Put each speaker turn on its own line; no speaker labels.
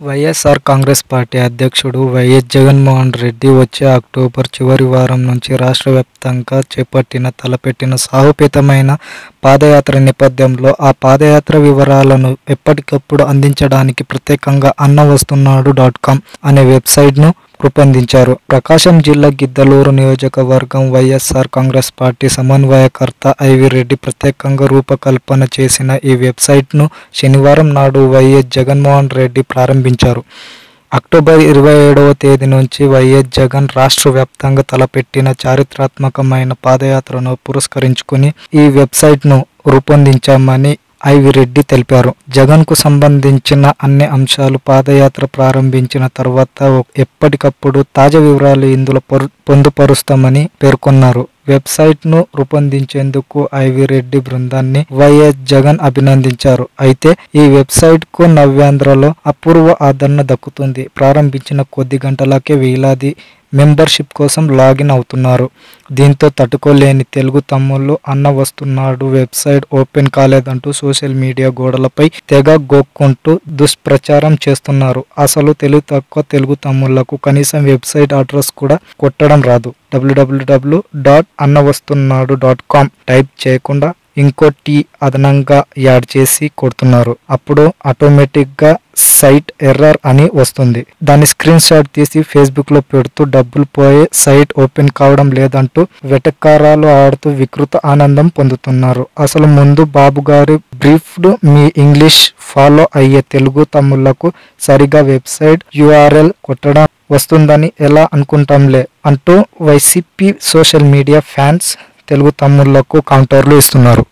YSR Congress party అధ్యక్షుడు YS Jaganmohan Reddy వచ్చే October చివరి వారం నుంచి రాష్ట్ర వ్యాప్తంగా చేపట్టిన తలపెట్టిన సాహుపేతమైన పాదయాత్ర నేపథ్యంలో ఆ పాదయాత్ర వివరాలను ఎప్పటికప్పుడు అందించడానికి ప్రత్యేకంగా అన్న వస్తున్నాడు డాట్ కామ్ అనే వెబ్సైట్ను రూపొందించారు. ప్రకాశం జిల్లా గిద్దలూరు నియోజకవర్గం వైఎస్ఆర్ కాంగ్రెస్ పార్టీ సమన్వయకర్త ఐవి రెడ్డి ప్రత్యేకంగా రూపకల్పన చేసిన ఈ వెబ్సైట్ను శనివారం నాడు వైఎస్ జగన్మోహన్ రెడ్డి ప్రారంభించారు. అక్టోబర్ ఇరవై ఏడవ తేదీ నుంచి వైఎస్ జగన్ రాష్ట్ర వ్యాప్తంగా తలపెట్టిన చారిత్రాత్మకమైన పాదయాత్రను పురస్కరించుకుని ఈ వెబ్సైట్ను రూపొందించామని ఐవి రెడ్డి తెలిపారు. జగన్కు సంబంధించిన అన్ని అంశాలు పాదయాత్ర ప్రారంభించిన తర్వాత ఎప్పటికప్పుడు తాజా వివరాలు ఇందులో పొందుపరుస్తామని పేర్కొన్నారు. వెబ్సైట్ను రూపొందించేందుకు ఐవి రెడ్డి బృందాన్ని వైఎస్ జగన్ అభినందించారు. అయితే ఈ వెబ్సైట్కు నవ్యాంధ్రలో అపూర్వ ఆదరణ దక్కుతుంది. ప్రారంభించిన కొద్ది గంటలకే వేలాది మెంబర్షిప్ కోసం లాగిన్ అవుతున్నారు. దీంతో తట్టుకోలేని తెలుగు తమ్ముళ్ళు అన్న వస్తున్నాడు వెబ్సైట్ ఓపెన్ కాలేదంటూ సోషల్ మీడియా గోడలపై తెగ గోక్కుంటూ దుష్ప్రచారం చేస్తున్నారు. అసలు తెలుగు తక్కువ తెలుగు తమ్ముళ్ళకు కనీసం వెబ్సైట్ అడ్రస్ కూడా కొట్టడం రాదు. డబ్ల్యూడబ్ల్యూడబ్ల్యూ డాట్ అన్న వస్తున్నాడు డాట్ కామ్ టైప్ చేయకుండా ఇంకో టీ అదనంగా యాడ్ చేసి కొడుతున్నారు. అప్పుడు ఆటోమేటిక్గా సైట్ ఎర్రర్ అని వస్తుంది. దాన్ని స్క్రీన్ షాట్ తీసి ఫేస్బుక్లో పెడుతూ డబ్బులు పోయే సైట్ ఓపెన్ కావడం లేదంటూ వెటకారాలు ఆడుతూ వికృత ఆనందం పొందుతున్నారు. అసలు ముందు బాబు గారి బ్రీఫ్డ్ మీ ఇంగ్లీష్ ఫాలో అయ్యే తెలుగు తమ్ముళ్ళకు సరిగా వెబ్సైట్ యుఆర్ఎల్ కొట్టడం వస్తుందని ఎలా అనుకుంటాంలే అంటూ YCP social media fans Telugu తమ్ముళ్ళకు కౌంటర్లు ఇస్తున్నారు.